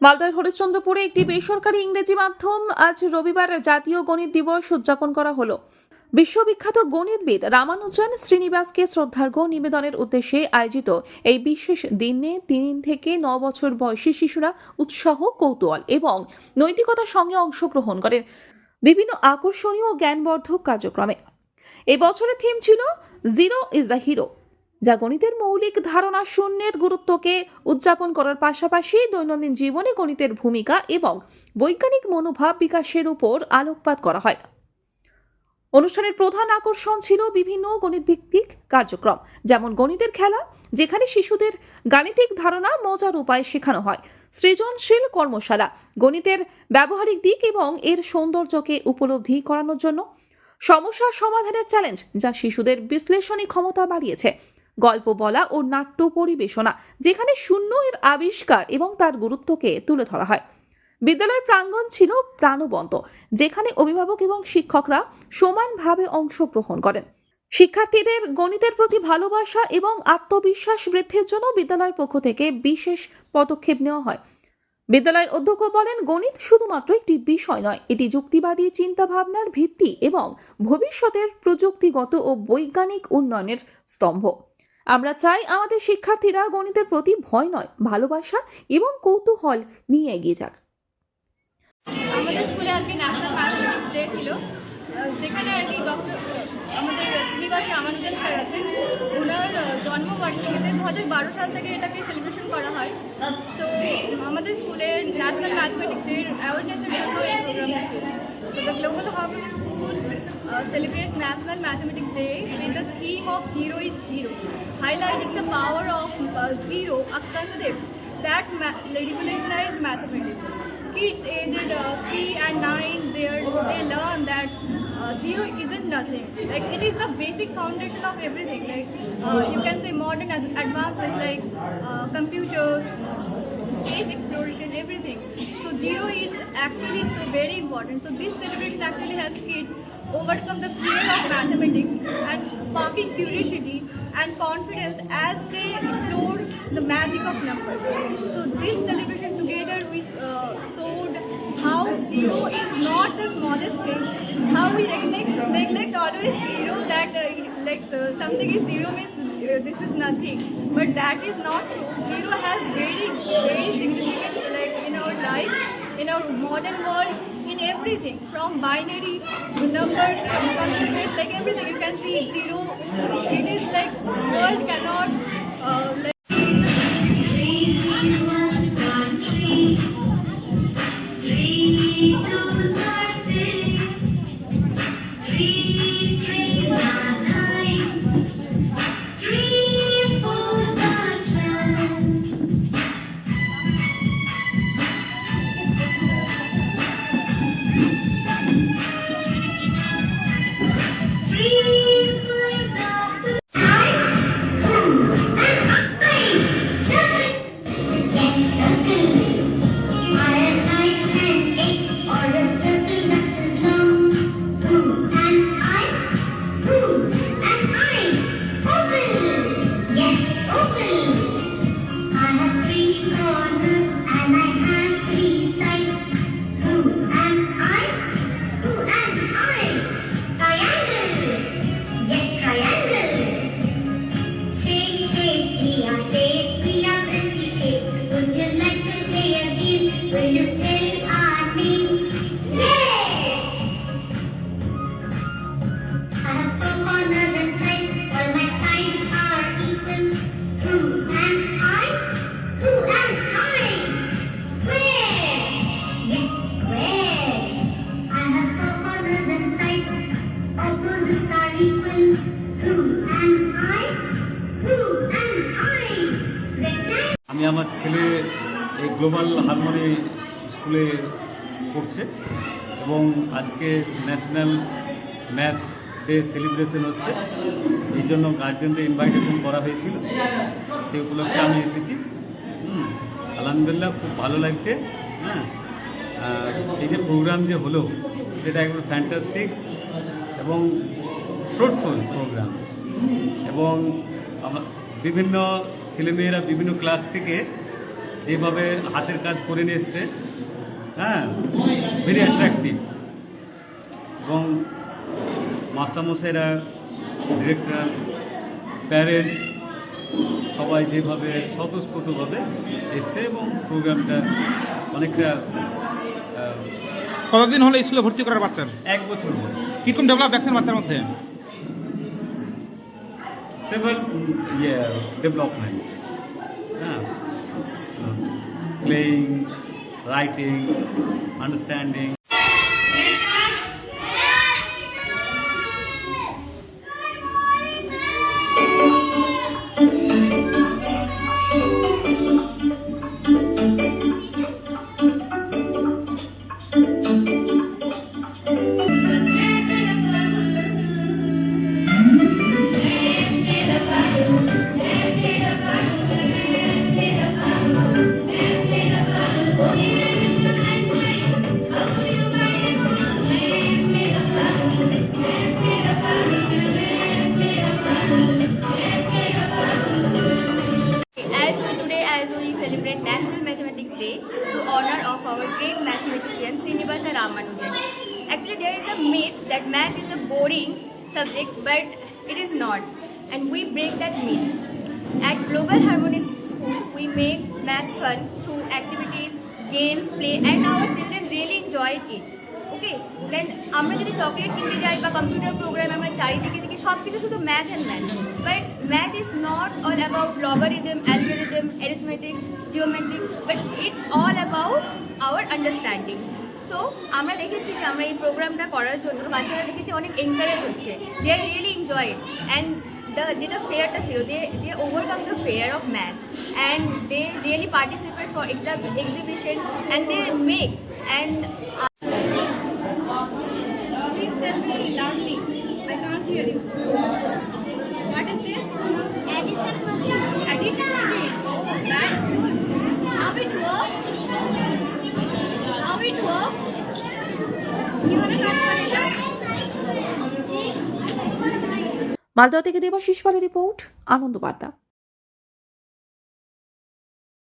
মালদার হরিশ্চন্দ্রপুরে একটি বেসরকারি ইংরেজি মাধ্যম আজ রবিবার জাতীয় গণিত দিবস উদযাপন করা হলো। বিশ্ববিখ্যাত গণিতবিদ রামানুজন শ্রীনিবাসকে শ্রদ্ধার্ঘ নিবেদনের উদ্দেশ্যে আয়োজিত এই বিশেষ দিনে তিন থেকে ন বছর বয়সী শিশুরা উৎসাহ, কৌতূহল এবং নৈতিকতার সঙ্গে অংশগ্রহণ করেন। বিভিন্ন আকর্ষণীয় জ্ঞানবর্ধক কার্যক্রমে। এই বছরের থিম ছিল জিরো ইজ দ্য হিরো যা গণিতের মৌলিক ধারণা শূন্যের গুরুত্বকে উদযাপন করার পাশাপাশি দৈনন্দিন জীবনে গণিতের ভূমিকা এবং বৈজ্ঞানিক মনোভাব বিকাশের উপর আলোকপাত করা হয়। অনুষ্ঠানের প্রধান আকর্ষণ ছিল বিভিন্ন গণিত ভিত্তিক কার্যক্রম, যেমন গণিতের খেলা, যেখানে শিশুদের গাণিতিক ধারণা মজার উপায়ে শেখানো হয়, সৃজনশীল কর্মশালা, গণিতের ব্যবহারিক দিক এবং এর সৌন্দর্যকে উপলব্ধি করানোর জন্য। সমস্যা সমাধানের চ্যালেঞ্জ যা শিশুদের বিশ্লেষণী ক্ষমতা বাড়িয়েছে। গল্প বলা ও নাট্য পরিবেশনা, যেখানে শূন্য এর আবিষ্কার এবং তার গুরুত্বকে তুলে ধরা হয়। বিদ্যালয়ের প্রাঙ্গণ ছিল প্রাণবন্ত, যেখানে অভিভাবক এবং শিক্ষকরা সমানভাবে অংশগ্রহণ করেন। শিক্ষার্থীদের গণিতের প্রতি ভালোবাসা এবং আত্মবিশ্বাস বৃদ্ধির জন্য বিদ্যালয়ের পক্ষ থেকে বিশেষ পদক্ষেপ নেওয়া হয়। বিদ্যালয়ের অধ্যক্ষ বলেন, গণিত শুধুমাত্র একটি বিষয় নয়, এটি যুক্তিবাদী চিন্তাভাবনার ভিত্তি এবং ভবিষ্যতের প্রযুক্তিগত ও বৈজ্ঞানিক উন্নয়নের স্তম্ভ। আমরা চাই আমাদের শিক্ষার্থীরা গণিতের প্রতি ভয় নয় ভালোবাসা এবং কৌতূহল নিয়ে এগিয়ে যাক। আমাদের স্কুলে ন্যাশনাল ডে ছিল যেখানে আর কি আমাদের শ্রীনিবাস স্যার আছেন। ওনার জন্মবার্ষিকীতে দু হাজার বারো সাল থেকে এটাকে সেলিব্রেশন করা হয়। তো আমাদের স্কুলে ন্যাশনাল ম্যাথমেটিক্স ডে অ্যাওয়ারনেসের জন্য এই Harvard School uh, celebrates National Mathematics Day with the theme of Zero is Hero, highlighting the power of uh, zero, a concept that revolutionized mathematics. Kids aged uh, 3 and 9, they, they learn that uh, zero isn't nothing. Like it is the basic foundation of everything. Like uh, you can say modern ad- advances like uh, computers, space exploration, everything. So zero is actually so very important. So this celebration actually helps kids overcome the fear of mathematics and sparking curiosity and confidence as they explore the magic of numbers. So this celebration together which uh, showed how zero is how we neglect, neglect always zero that uh, like uh, something is zero means uh, this is nothing. But that is not true. Zero has very, very significant like in our life, in our modern world, in everything from binary numbers, concepts, like everything. You can see zero. It is like world cannot. Uh, like three corners and I have three sides. আমি আমার ছেলে, এই global harmony স্কুলে পড়ছে এবং আজকে national math day celebration হচ্ছে। এই জন্য গার্জেনদের ইনভাইটেশন করা হয়েছিল। সেই উপলক্ষে আমি এসেছি। আলহামদুলিল্লাহ খুব ভালো লাগছে। হ্যাঁ এই যে প্রোগ্রাম যে হলো, সেটা একদম ফ্যান্টাস্টিক এবং ফ্রুটফুল প্রোগ্রাম এবং আমা- বিভিন্ন ছেলেমেয়েরা বিভিন্ন ক্লাস থেকে যেভাবে হাতের কাজ করে নিয়ে এসছে হ্যাঁ ভেরি অ্যাট্রাকটিভ এবং মাস্টারমশাইরা ডিরেক্টর প্যারেন্টস সবাই যেভাবে স্বতঃস্ফূর্তভাবে এসছে এবং প্রোগ্রামটা অনেকটা কতদিন হলে স্কুলে ভর্তি করার বাচ্চার? এক বছর কীরকম ডেভেলপ দেখছেন বাচ্চার মধ্যে? Several yeah, development. Yeah. Uh, playing, writing, understanding. Actually, there is a myth that math is a boring subject, but it is not, and we break that myth. At Global Harmony School, we make math fun through activities, games, play, and our children really enjoyed it. ওকে দেন আমরা যদি chocolate কিনতে যাই বা computer program আমরা চারিদিকে দেখি সব কিছু শুধু math and math but math is not all about logarithm algorithm arithmetics geometric but it's all about our understanding so আমরা দেখেছি যে আমরা এই প্রোগ্রামটা করার জন্য বাচ্চারা দেখেছি অনেক এনকারেজ হচ্ছে they are really enjoy it and the যেটা ফেয়ারটা ছিল they they overcome the fear of math and they really participate for exhibition and they make and Please tell me loudly. I can't hear you. Addition. Addition Malda থেকে দেবাশিস পালের report আনন্দ বার্তা